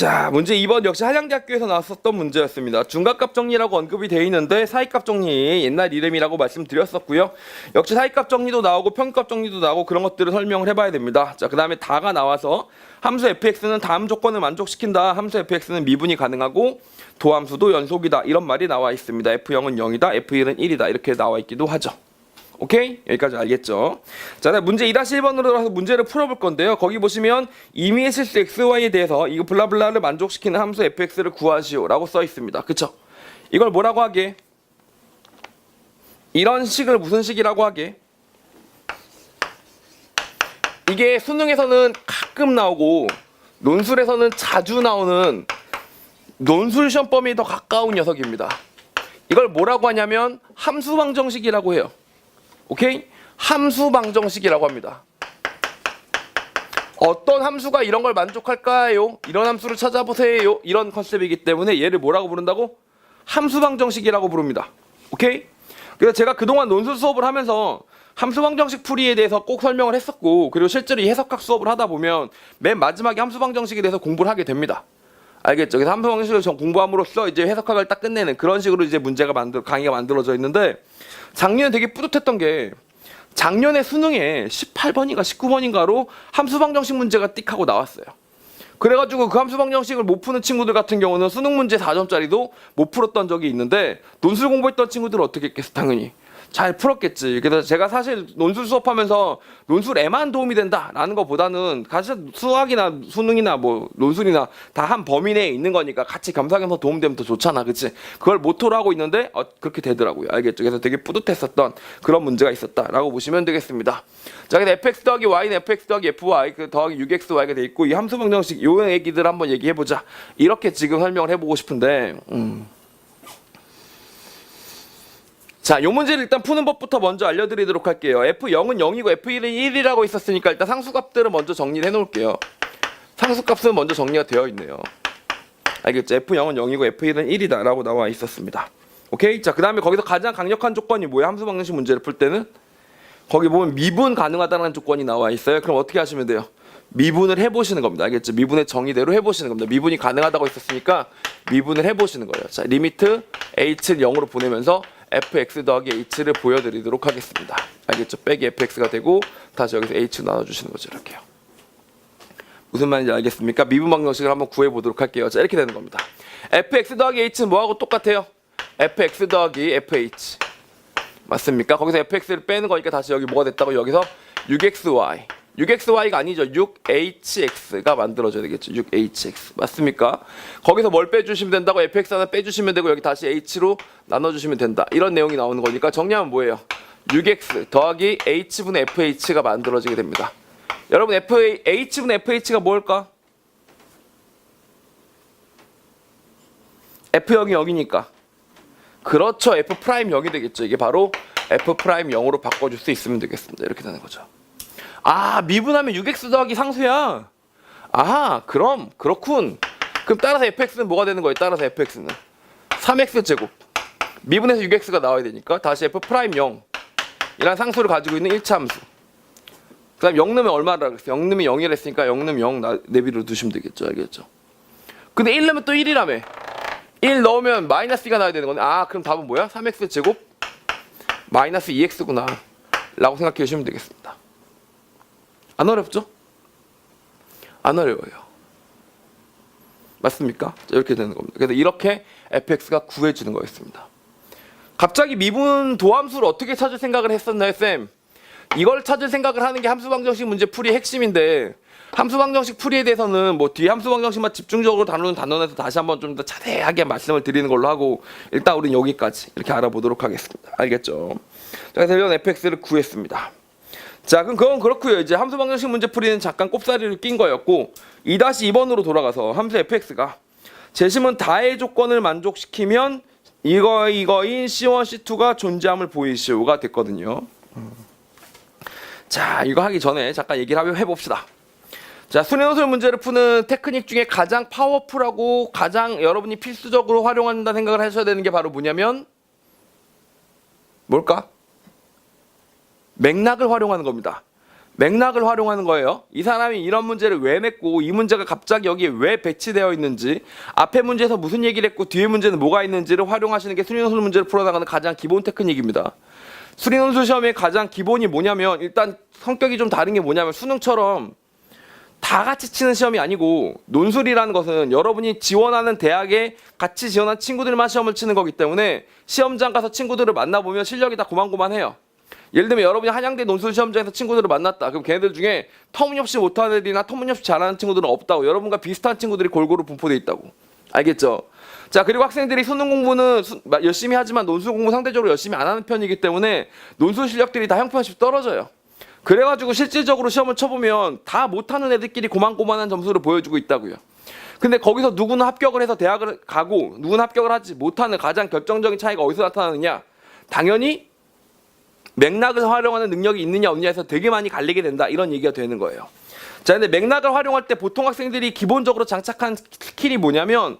자, 문제 2번 역시 한양대학교에서 나왔었던 문제였습니다. 중각값 정리라고 언급이 돼 있는데 사이값 정리 옛날 이름이라고 말씀드렸었고요. 역시 사이값 정리도 나오고 평값 정리도 나오고 그런 것들을 설명을 해봐야 됩니다. 자, 그 다음에 다가 나와서 함수 fx는 다음 조건을 만족시킨다. 함수 fx는 미분이 가능하고 도함수도 연속이다. 이런 말이 나와 있습니다. f0은 0이다. f1은 1이다. 이렇게 나와 있기도 하죠. 오케이? 여기까지 알겠죠? 자, 네, 문제 2-1번으로 들어가서 문제를 풀어볼 건데요. 거기 보시면 임의의 실수 xy에 대해서 이거 블라블라를 만족시키는 함수 fx를 구하시오라고 써 있습니다. 그쵸? 이걸 뭐라고 하게? 이런 식을 무슨 식이라고 하게? 이게 수능에서는 가끔 나오고 논술에서는 자주 나오는 논술 시험 범위에 더 가까운 녀석입니다. 이걸 뭐라고 하냐면 함수 방정식이라고 해요. 오케이? 함수 방정식이라고 합니다. 어떤 함수가 이런 걸 만족할까요? 이런 함수를 찾아보세요. 이런 컨셉이기 때문에 얘를 뭐라고 부른다고? 함수 방정식이라고 부릅니다. 오케이? 그래서 제가 그동안 논술 수업을 하면서 함수 방정식 풀이에 대해서 꼭 설명을 했었고 그리고 실제로 이 해석학 수업을 하다 보면 맨 마지막에 함수 방정식에 대해서 공부를 하게 됩니다. 알겠죠? 그래서 함수 방정식을 전 공부함으로써 이제 해석학을 딱 끝내는 그런 식으로 이제 문제가 만들 강의가 만들어져 있는데 작년에 되게 뿌듯했던 게 작년에 수능에 18번인가 19번인가로 함수 방정식 문제가 띡 하고 나왔어요. 그래가지고 그 함수 방정식을 못 푸는 친구들 같은 경우는 수능 문제 4점짜리도 못 풀었던 적이 있는데 논술 공부했던 친구들은 어떻게 했겠어 당연히 잘 풀었겠지. 그래서 제가 사실 논술 수업하면서 논술에만 도움이 된다라는 것보다는 사실 수학이나 수능이나 뭐 논술이나 다 한 범위 내에 있는 거니까 같이 겸사겸사 도움되면 더 좋잖아, 그치? 그걸 모토로 하고 있는데 어, 그렇게 되더라고요. 알겠죠? 그래서 되게 뿌듯했었던 그런 문제가 있었다라고 보시면 되겠습니다. 자, 그래서 fx 더하기 y는 fx 더하기 fy 그 더하기 6xy가 돼 있고 이 함수 방정식 요 얘기들 한번 얘기해 보자. 이렇게 지금 설명을 해보고 싶은데. 음. 자, 요 문제를 일단 푸는 법부터 먼저 알려드리도록 할게요. F0은 0이고 F1은 1이라고 있었으니까 일단 상수값들을 먼저 정리를 해놓을게요. 상수값은 먼저 정리가 되어 있네요. 알겠죠? F0은 0이고 F1은 1이다 라고 나와 있었습니다. 오케이? 자, 그 다음에 거기서 가장 강력한 조건이 뭐예요? 함수 방정식 문제를 풀 때는? 거기 보면 미분 가능하다는 조건이 나와 있어요. 그럼 어떻게 하시면 돼요? 미분을 해보시는 겁니다. 알겠죠? 미분의 정의대로 해보시는 겁니다. 미분이 가능하다고 했었으니까 미분을 해보시는 거예요. 자, 리미트 h를 0으로 보내면서 fx 더하기 h를 보여드리도록 하겠습니다. 알겠죠? 빼기 fx가 되고 다시 여기서 h 나눠주시는 거죠. 이렇게요. 무슨 말인지 알겠습니까? 미분 방 정식을 한번 구해보도록 할게요. 자, 이렇게 되는 겁니다. fx 더하기 h는 뭐하고 똑같아요? fx 더하기 fh. 맞습니까? 거기서 fx를 빼는 거니까 다시 여기 뭐가 됐다고 여기서 6xy. 6xy가 아니죠. 6hx가 만들어져야 되겠죠. 6hx. 맞습니까? 거기서 뭘 빼주시면 된다고 fx 하나 빼주시면 되고 여기 다시 h로 나눠주시면 된다. 이런 내용이 나오는 거니까 정리하면 뭐예요? 6x 더하기 h분의 fh가 만들어지게 됩니다. 여러분 f h분의 fh가 뭘까? f0이 0이니까. 그렇죠. f 프라임 0이 되겠죠. 이게 바로 f 프라임 0으로 바꿔줄 수 있으면 되겠습니다. 이렇게 되는 거죠. 아 미분하면 6x 더하기 상수야. 아 그럼 그렇군. 그럼 따라서 fx는 뭐가 되는 거예요? 따라서 fx는 3x 제곱. 미분해서 6x가 나와야 되니까 다시 f 프라임 0 이란 상수를 가지고 있는 1차 함수. 그 다음 0 넣으면 얼마라 그랬어요? 0 넣으면 0이라 했으니까 0 넣으면 0 나- 내비로 두시면 되겠죠. 알겠죠? 근데 1 넣으면 또 1이라며. 1 넣으면 마이너스 2가 나와야 되는 건데 아 그럼 답은 뭐야? 3x 제곱 마이너스 2x구나 라고 생각해 주시면 되겠습니다. 안 어렵죠? 안 어려워요. 맞습니까? 자, 이렇게 되는 겁니다. 그래서 이렇게 fx가 구해지는 거였습니다. 갑자기 미분 도함수를 어떻게 찾을 생각을 했었나요, 쌤? 이걸 찾을 생각을 하는 게 함수방정식 문제 풀이의 핵심인데 함수방정식 풀이에 대해서는 뭐 뒤에 함수방정식만 집중적으로 다루는 단원에서 다시 한번 좀 더 자세하게 말씀을 드리는 걸로 하고 일단 우리는 여기까지 이렇게 알아보도록 하겠습니다. 알겠죠? 자, 그래서 이런 fx를 구했습니다. 자, 그럼 그건 그렇고요. 이제 함수 방정식 문제 풀이는 잠깐 꼽사리를 낀 거였고 2-2번으로 돌아가서 함수 fx가 재심은 다의 조건을 만족시키면 이거 이거인 C1 C2가 존재함을 보이시오가 됐거든요. 음. 자, 이거 하기 전에 잠깐 얘기를 한번 해봅시다. 자, 수능논술 문제를 푸는 테크닉 중에 가장 파워풀하고 가장 여러분이 필수적으로 활용한다 생각을 하셔야 되는 게 바로 뭐냐면 뭘까? 맥락을 활용하는 겁니다. 맥락을 활용하는 거예요. 이 사람이 이런 문제를 왜 냈고 이 문제가 갑자기 여기에 왜 배치되어 있는지 앞에 문제에서 무슨 얘기를 했고 뒤에 문제는 뭐가 있는지를 활용하시는 게 수리논술 문제를 풀어나가는 가장 기본 테크닉입니다. 수리논술 시험의 가장 기본이 뭐냐면 일단 성격이 좀 다른 게 뭐냐면 수능처럼 다 같이 치는 시험이 아니고 논술이라는 것은 여러분이 지원하는 대학에 같이 지원한 친구들만 시험을 치는 거기 때문에 시험장 가서 친구들을 만나보면 실력이 다 고만고만해요. 예를 들면 여러분이 한양대 논술 시험장에서 친구들을 만났다. 그럼 걔네들 중에 터무니없이 못하는 애들이나 터무니없이 잘하는 친구들은 없다고. 여러분과 비슷한 친구들이 골고루 분포돼 있다고. 알겠죠? 자 그리고 학생들이 수능 공부는 수- 마- 열심히 하지만 논술 공부 상대적으로 열심히 안 하는 편이기 때문에 논술 실력들이 다 형편없이 떨어져요. 그래가지고 실질적으로 시험을 쳐보면 다 못하는 애들끼리 고만고만한 점수를 보여주고 있다고요. 근데 거기서 누구는 합격을 해서 대학을 가고 누구는 합격을 하지 못하는 가장 결정적인 차이가 어디서 나타나느냐? 당연히 맥락을 활용하는 능력이 있느냐 없느냐에서 되게 많이 갈리게 된다 이런 얘기가 되는 거예요. 자, 근데 맥락을 활용할 때 보통 학생들이 기본적으로 장착한 스킬이 뭐냐면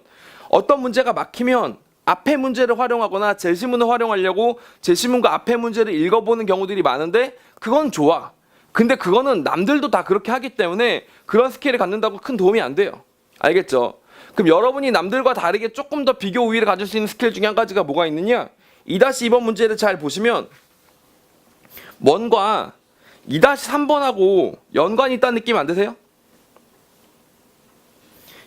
어떤 문제가 막히면 앞에 문제를 활용하거나 제시문을 활용하려고 제시문과 앞에 문제를 읽어보는 경우들이 많은데 그건 좋아. 근데 그거는 남들도 다 그렇게 하기 때문에 그런 스킬을 갖는다고 큰 도움이 안 돼요. 알겠죠? 그럼 여러분이 남들과 다르게 조금 더 비교 우위를 가질 수 있는 스킬 중에 한 가지가 뭐가 있느냐? 2-2번 문제를 잘 보시면 뭔가 2-3번하고 연관이 있다는 느낌 안 드세요?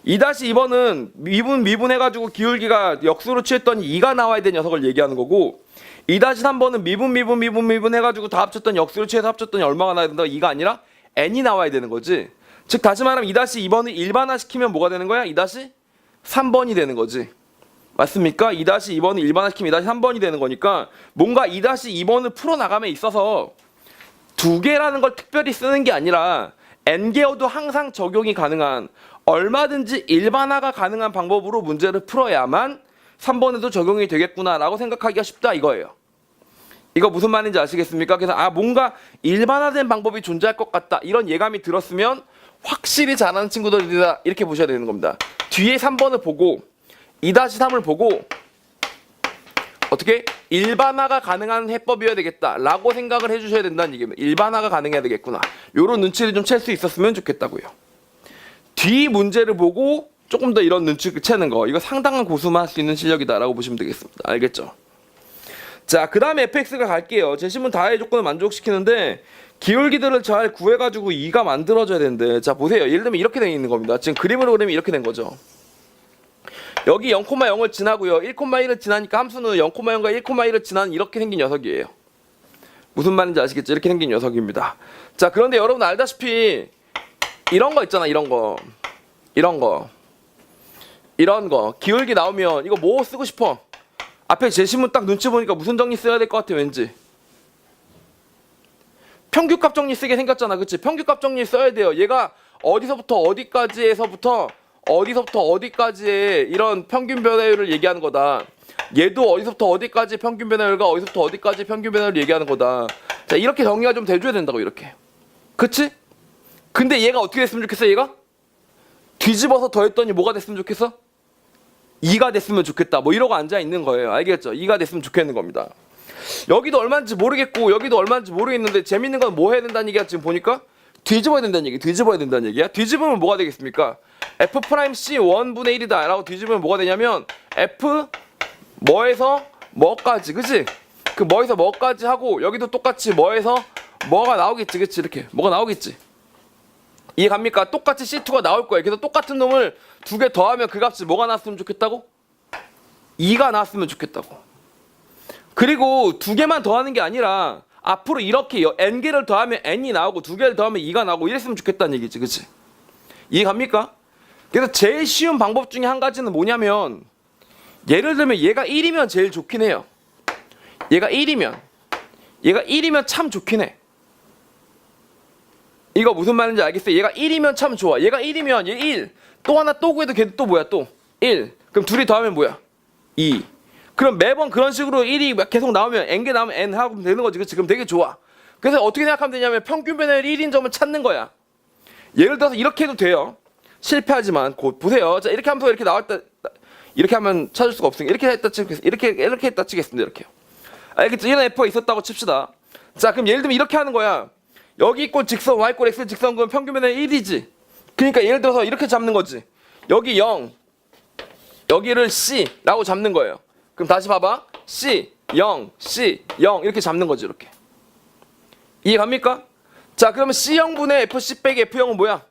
2-2번은 미분 미분 해가지고 기울기가 역수로 취했더니 2가 나와야 되는 녀석을 얘기하는 거고 2-3번은 미분 미분 미분 미분 해가지고 다 합쳤더니 역수로 취해서 합쳤더니 얼마가 나야 된다 2가 아니라 n이 나와야 되는 거지 즉 다시 말하면 2-2번을 일반화 시키면 뭐가 되는 거야? 2-3번이 되는 거지 맞습니까? 2-2번을 일반화시키면 2-3번이 되는 거니까 뭔가 2-2번을 풀어나감에 있어서 두 개라는 걸 특별히 쓰는 게 아니라 n개어도 항상 적용이 가능한 얼마든지 일반화가 가능한 방법으로 문제를 풀어야만 3번에도 적용이 되겠구나라고 생각하기가 쉽다 이거예요. 이거 무슨 말인지 아시겠습니까? 그래서 아 뭔가 일반화된 방법이 존재할 것 같다 이런 예감이 들었으면 확실히 잘하는 친구들이다 이렇게 보셔야 되는 겁니다. 뒤에 3번을 보고 2-3을 보고 어떻게 일반화가 가능한 해법이어야 되겠다라고 생각을 해주셔야 된다는 얘기입니다. 일반화가 가능해야 되겠구나. 요런 눈치를 좀 챌 수 있었으면 좋겠다고요. 뒤 문제를 보고 조금 더 이런 눈치를 채는 거 이거 상당한 고수만 할 수 있는 실력이다라고 보시면 되겠습니다. 알겠죠? 자, 그 다음에 fx가 갈게요. 제시문 다의 조건을 만족시키는데 기울기들을 잘 구해가지고 2가 만들어져야 되는데 자 보세요. 예를 들면 이렇게 돼 있는 겁니다. 지금 그림으로 그리면 이렇게 된 거죠. 여기 0,0을 지나고요. 1,1을 지나니까 함수는 0,0과 1,1을 지나는 이렇게 생긴 녀석이에요. 무슨 말인지 아시겠죠? 이렇게 생긴 녀석입니다. 자, 그런데 여러분 알다시피 이런 거 있잖아, 이런 거. 이런 거. 이런 거. 기울기 나오면 이거 뭐 쓰고 싶어? 앞에 제시문 딱 눈치 보니까 무슨 정리 써야 될 것 같아, 왠지. 평균값 정리 쓰게 생겼잖아, 그치? 평균값 정리 써야 돼요. 얘가 어디서부터 어디까지에서부터 어디서부터 어디까지의 이런 평균 변화율을 얘기하는 거다. 얘도 어디서부터 어디까지 평균 변화율과 어디서부터 어디까지 평균 변화율을 얘기하는 거다. 자, 이렇게 정리가 좀 돼줘야 된다고, 이렇게. 그치? 근데 얘가 어떻게 됐으면 좋겠어, 얘가? 뒤집어서 더했더니 뭐가 됐으면 좋겠어? 2가 됐으면 좋겠다. 뭐 이러고 앉아 있는 거예요. 알겠죠? 2가 됐으면 좋겠는 겁니다. 여기도 얼마인지 모르겠고 여기도 얼마인지 모르겠는데 재밌는 건 뭐 해야 된다는 얘기야 지금 보니까 뒤집어야 된다는 얘기 뒤집어야 된다는 얘기야 뒤집으면 뭐가 되겠습니까 f 프라임 c 1분의 1이다 라고 뒤집으면 뭐가 되냐면 f 뭐에서 뭐까지 그치? 그 뭐에서 뭐까지 하고 여기도 똑같이 뭐에서 뭐가 나오겠지 그치? 이렇게 뭐가 나오겠지? 이해 갑니까? 똑같이 c2가 나올 거예요. 그래서 똑같은 놈을 두 개 더하면 그 값이 뭐가 나왔으면 좋겠다고? 2가 나왔으면 좋겠다고. 그리고 두 개만 더하는 게 아니라 앞으로 이렇게 여- n 개를 더하면 n이 나오고 두 개를 더하면 2가 나오고 이랬으면 좋겠다는 얘기지, 그치? 이해 갑니까? 그래서 제일 쉬운 방법 중에 한 가지는 뭐냐면 예를 들면 얘가 1이면 제일 좋긴 해요. 얘가 1이면 얘가 1이면 참 좋긴 해. 이거 무슨 말인지 알겠어요? 얘가 1이면 참 좋아. 얘가 1이면 얘 1. 또 하나 또 구해도 걔도 또 뭐야 또 1. 그럼 둘이 더하면 뭐야? 2. 그럼 매번 그런 식으로 1이 막 계속 나오면 n개 나오면 n 하고 되는 거지. 그치? 그럼 되게 좋아. 그래서 어떻게 생각하면 되냐면 평균 변화율 1인 점을 찾는 거야. 예를 들어서 이렇게 해도 돼요. 실패하지만 곧 보세요. 자 이렇게 하면서 이렇게 나왔다. 이렇게 하면 찾을 수가 없으니까 이렇게 했다 치겠습니다. 이렇게 이렇게 했다 치겠습니다. 이렇게요. 알겠죠? 이런 f가 있었다고 칩시다. 자 그럼 예를 들면 이렇게 하는 거야. 여기 있고 직선 y 꼴 x 직선 그럼 평균면은 1이지. 그러니까 예를 들어서 이렇게 잡는 거지. 여기 0, 여기를 C라고 잡는 거예요. 그럼 다시 봐 봐. C, 0, C, 0 이렇게 잡는 거지 이렇게. 이해 갑니까? 자 그러면 C0분의 FC 빼기 F0은 뭐야?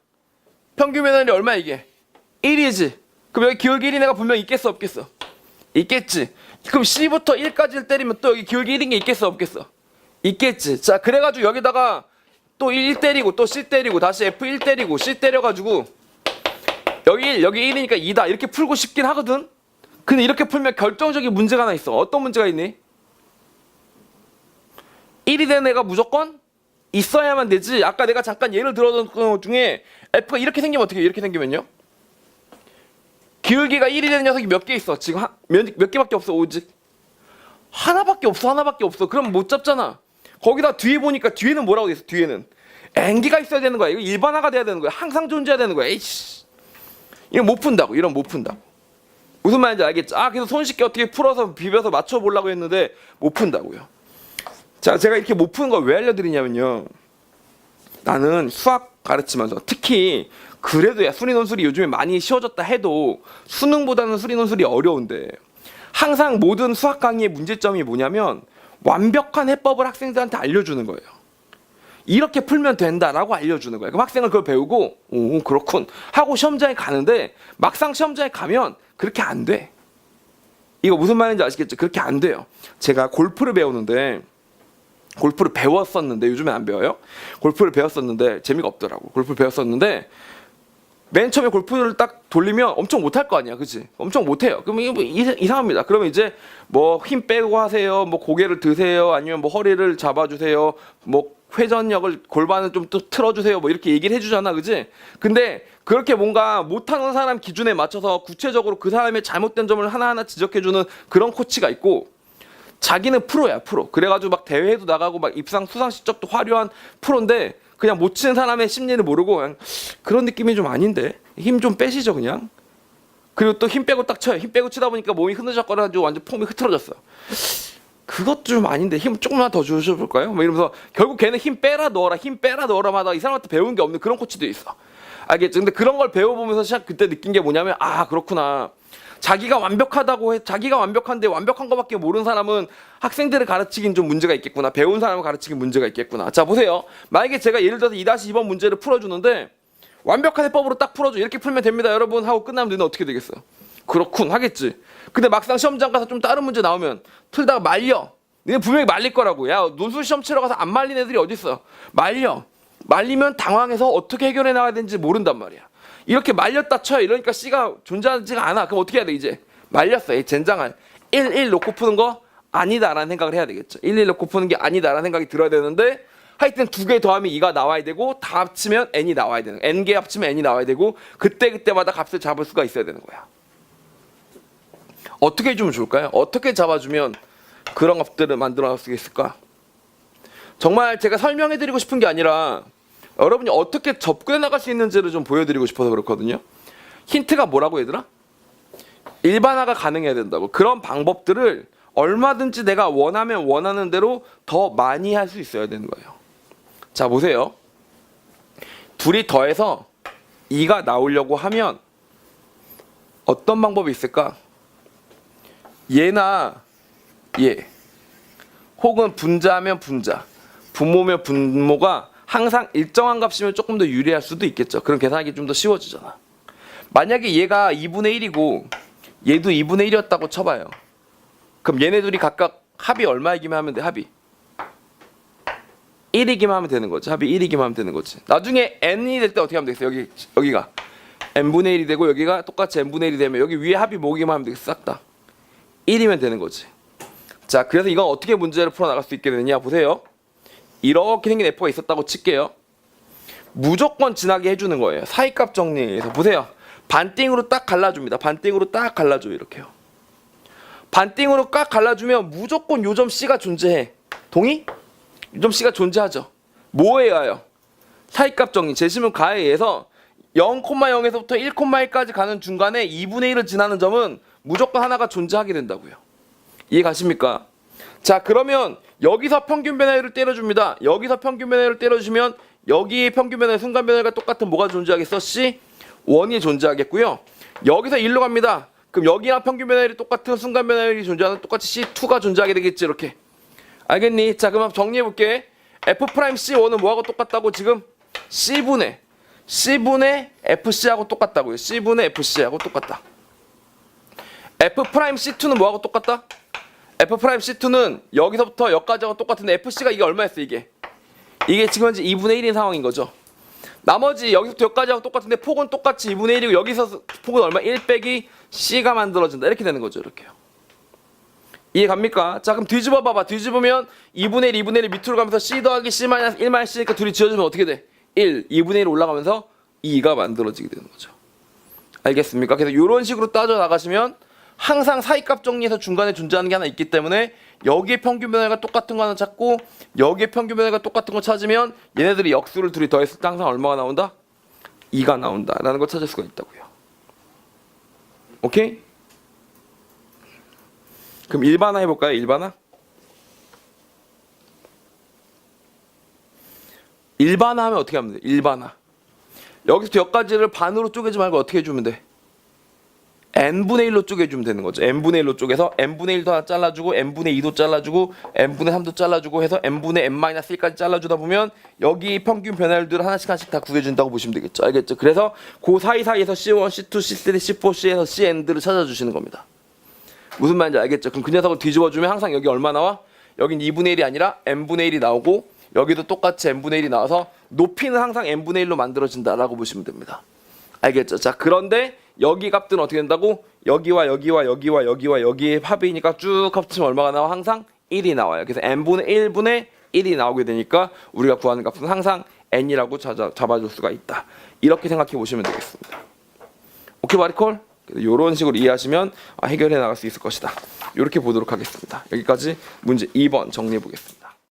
평균면허율이 얼마 이게? 1이지. 그럼 여기 기울기 1인 애가 분명 있겠어 없겠어? 있겠지. 그럼 C부터 1까지를 때리면 또 여기 기울기 1인 게 있겠어 없겠어? 있겠지. 자 그래가지고 여기다가 또 1 때리고 또 C 때리고 다시 F1 때리고 C 때려가지고 여기 1 여기 1이니까 2다 이렇게 풀고 싶긴 하거든. 근데 이렇게 풀면 결정적인 문제가 하나 있어. 어떤 문제가 있니? 1이 된 애가 무조건 있어야만 되지. 아까 내가 잠깐 예를 들어준 것 중에 F가 이렇게 생기면 어떻게 해? 이렇게 생기면요? 기울기가 1이 되는 녀석이 몇 개 있어? 지금 한, 몇, 몇 개밖에 없어 오직? 하나밖에 없어 하나밖에 없어. 그럼 못 잡잖아. 거기다 뒤에 보니까 뒤에는 뭐라고 돼 있어? 뒤에는. N개가 있어야 되는 거야. 이거 일반화가 돼야 되는 거야. 항상 존재해야 되는 거야. 에이씨. 이거 못 푼다고. 이런 못 푼다고. 무슨 말인지 알겠죠? 아 그래서 손쉽게 어떻게 풀어서 비벼서 맞춰보려고 했는데 못 푼다고요 자 제가 이렇게 못 푸는 걸 왜 알려드리냐면요 나는 수학 가르치면서 특히 그래도 야 수리 논술이 요즘에 많이 쉬워졌다 해도 수능보다는 수리 논술이 어려운데 항상 모든 수학 강의의 문제점이 뭐냐면 완벽한 해법을 학생들한테 알려주는 거예요. 이렇게 풀면 된다라고 알려주는 거예요. 그럼 학생은 그걸 배우고 오 그렇군 하고 시험장에 가는데 막상 시험장에 가면 그렇게 안 돼. 이거 무슨 말인지 아시겠죠? 그렇게 안 돼요. 제가 골프를 배우는데 골프를 배웠었는데 요즘에 안 배워요. 골프를 배웠었는데 재미가 없더라고. 골프를 배웠었는데 맨 처음에 골프를 딱 돌리면 엄청 못할 거 아니야, 그치? 엄청 못해요. 그러면 이게 뭐 이- 이상합니다. 그러면 이제 뭐 힘 빼고 하세요, 뭐 고개를 드세요, 아니면 뭐 허리를 잡아주세요, 뭐 회전력을 골반을 좀 또 틀어주세요, 뭐 이렇게 얘기를 해주잖아, 그치? 근데 그렇게 뭔가 못하는 사람 기준에 맞춰서 구체적으로 그 사람의 잘못된 점을 하나하나 지적해주는 그런 코치가 있고 자기는 프로야 프로. 그래가지고 막 대회에도 나가고 막 입상 수상 실적도 화려한 프로인데 그냥 못 치는 사람의 심리를 모르고 그냥 그런 느낌이 좀 아닌데? 힘 좀 빼시죠 그냥. 그리고 또 힘 빼고 딱 쳐요. 힘 빼고 치다 보니까 몸이 흐느적거려가지고 완전 폼이 흐트러졌어 그것 좀 아닌데? 힘 조금만 더 주셔볼까요? 뭐 이러면서 결국 걔는 힘 빼라 넣어라 힘 빼라 넣어라 하다가 이 사람한테 배운 게 없는 그런 코치도 있어. 알겠죠? 근데 그런 걸 배워보면서 시작 그때 느낀 게 뭐냐면 아 그렇구나 자기가 완벽하다고 해 자기가 완벽한데 완벽한 것밖에 모르는 사람은 학생들을 가르치긴 좀 문제가 있겠구나. 배운 사람을 가르치긴 문제가 있겠구나. 자 보세요. 만약에 제가 예를 들어서 2-2번 문제를 풀어 주는데 완벽한 해법으로 딱 풀어 줘. 이렇게 풀면 됩니다 여러분. 하고 끝나면 너는 어떻게 되겠어? 그렇군 하겠지. 근데 막상 시험장 가서 좀 다른 문제 나오면 틀다가 말려. 너네 분명히 말릴 거라고. 야 논술 시험 치러 가서 안 말린 애들이 어딨어? 말려. 말리면 당황해서 어떻게 해결해 나가야 되는지 모른단 말이야 이렇게 말렸다 쳐요. 이러니까 C가 존재하지가 않아. 그럼 어떻게 해야 돼 이제? 말렸어. 이 젠장할 1, 1 놓고 푸는 거 아니다라는 생각을 해야 되겠죠. 1, 1 놓고 푸는 게 아니다라는 생각이 들어야 되는데 하여튼 두 개 더하면 2가 나와야 되고 다 합치면 n이 나와야 되는 n 개 합치면 n이 나와야 되고 그때 그때마다 값을 잡을 수가 있어야 되는 거야. 어떻게 해주면 좋을까요? 어떻게 잡아주면 그런 값들을 만들어 수 있을까? 정말 제가 설명해 드리고 싶은 게 아니라 여러분이 어떻게 접근해 나갈 수 있는지를 좀 보여드리고 싶어서 그렇거든요. 힌트가 뭐라고 얘들아? 일반화가 가능해야 된다고. 그런 방법들을 얼마든지 내가 원하면 원하는 대로 더 많이 할 수 있어야 되는 거예요. 자, 보세요. 둘이 더해서 2가 나오려고 하면 어떤 방법이 있을까? 얘나 얘 혹은 분자면 분자 분모면 분모가 항상 일정한 값이면 조금 더 유리할 수도 있겠죠. 그럼 계산하기 좀 더 쉬워지잖아. 만약에 얘가 2분의 1이고 얘도 2분의 1이었다고 쳐봐요. 그럼 얘네 둘이 각각 합이 얼마이기만 하면 돼? 합이 1이기만 하면 되는 거지. 합이 1이기만 하면 되는 거지. 나중에 n이 될 때 어떻게 하면 되겠어? 여기 여기가 n분의 1이 되고 여기가 똑같이 n분의 1이 되면 여기 위에 합이 모기만 하면 되겠어. 싹 다. 1이면 되는 거지. 자, 그래서 이건 어떻게 문제를 풀어 나갈 수 있게 되느냐 보세요. 이렇게 생긴 F가 있었다고 칠게요. 무조건 지나게 해주는 거예요. 사이값 정리해서 보세요. 반띵으로 딱 갈라줍니다. 반띵으로 딱 갈라줘 이렇게요. 반띵으로 딱 갈라주면 무조건 요점 C가 존재해. 동의? 요점 C가 존재하죠. 뭐에 의하여? 사이값 정리. 제시문 가에 의해서 0,0에서부터 1,1까지 가는 중간에 2분의 1을 지나는 점은 무조건 하나가 존재하게 된다고요. 이해 가십니까? 자 그러면 여기서 평균 변화율을 때려줍니다. 여기서 평균 변화율을 때려주면 여기 평균 변화율 순간 변화율과 똑같은 뭐가 존재하겠어? C 원이 존재하겠고요. 여기서 1로 갑니다. 그럼 여기랑 평균 변화율이 똑같은 순간 변화율이 존재하는 똑같이 C2가 존재하게 되겠지 이렇게. 알겠니? 자 그럼 정리해 볼게. F 프라임 C1은 뭐하고 똑같다고 지금 C분의 C분의 FC하고 똑같다고요. C분의 FC하고 똑같다. F 프라임 C2는 뭐하고 똑같다? F 프라임 C2는 여기서부터 여기까지하고 똑같은데 FC가 이게 얼마였어 이게? 이게 지금 현재 2분의 1인 상황인 거죠. 나머지 여기서부터 여기까지하고 똑같은데 폭은 똑같이 2분의 1이고 여기서 폭은 얼마? 1 빼기 C가 만들어진다. 이렇게 되는 거죠. 이렇게요. 이해 갑니까? 자 그럼 뒤집어 봐봐. 뒤집으면 2분의 1, 2분의 1 밑으로 가면서 C 더하기 C 마이너스 1 마이너스 C니까 둘이 지어주면 어떻게 돼? 1, 2분의 1 올라가면서 2가 만들어지게 되는 거죠. 알겠습니까? 그래서 이런 식으로 따져 나가시면 항상 사이값 정리에서 중간에 존재하는 게 하나 있기 때문에 여기에 평균 변화가 똑같은 거 하나 찾고 여기에 평균 변화가 똑같은 거 찾으면 얘네들이 역수를 둘이 더했을 때 항상 얼마가 나온다? 2가 나온다라는 걸 찾을 수가 있다고요. 오케이? 그럼 일반화 해볼까요? 일반화? 일반화 하면 어떻게 하면 돼? 일반화. 여기서 여기까지를 반으로 쪼개지 말고 어떻게 해주면 돼? N분의 1로 쪼개주면 되는 거죠. n분의 1로 쪼개서 n분의 1도 하나 잘라주고 n분의 2도 잘라주고 n분의 3도 잘라주고 해서 n분의 n-1까지 잘라주다 보면 여기 평균 변화율들을 하나씩 하나씩 다 구해준다고 보시면 되겠죠. 알겠죠? 그래서 그 사이사이에서 C1, C2, C3, C4, C에서 Cn들을 찾아주시는 겁니다. 무슨 말인지 알겠죠? 그럼 그 녀석을 뒤집어주면 항상 여기 얼마 나와? 여긴 2분의 1이 아니라 n분의 1이 나오고 여기도 똑같이 n분의 1이 나와서 높이는 항상 n분의 1로 만들어진다라고 보시면 됩니다. 알겠죠? 자 그런데 여기 값들은 어떻게 된다고? 여기와 여기와 여기와 여기와 여기의 합이니까 쭉 합치면 얼마가 나와? 항상 1이 나와요. 그래서 n분의 1분의 1이 나오게 되니까 우리가 구하는 값은 항상 n이라고 찾아, 잡아줄 수가 있다. 이렇게 생각해 보시면 되겠습니다. 오케이 마리콜? 이런 식으로 이해하시면 아, 해결해 나갈 수 있을 것이다. 이렇게 보도록 하겠습니다. 여기까지 문제 2번 정리해 보겠습니다.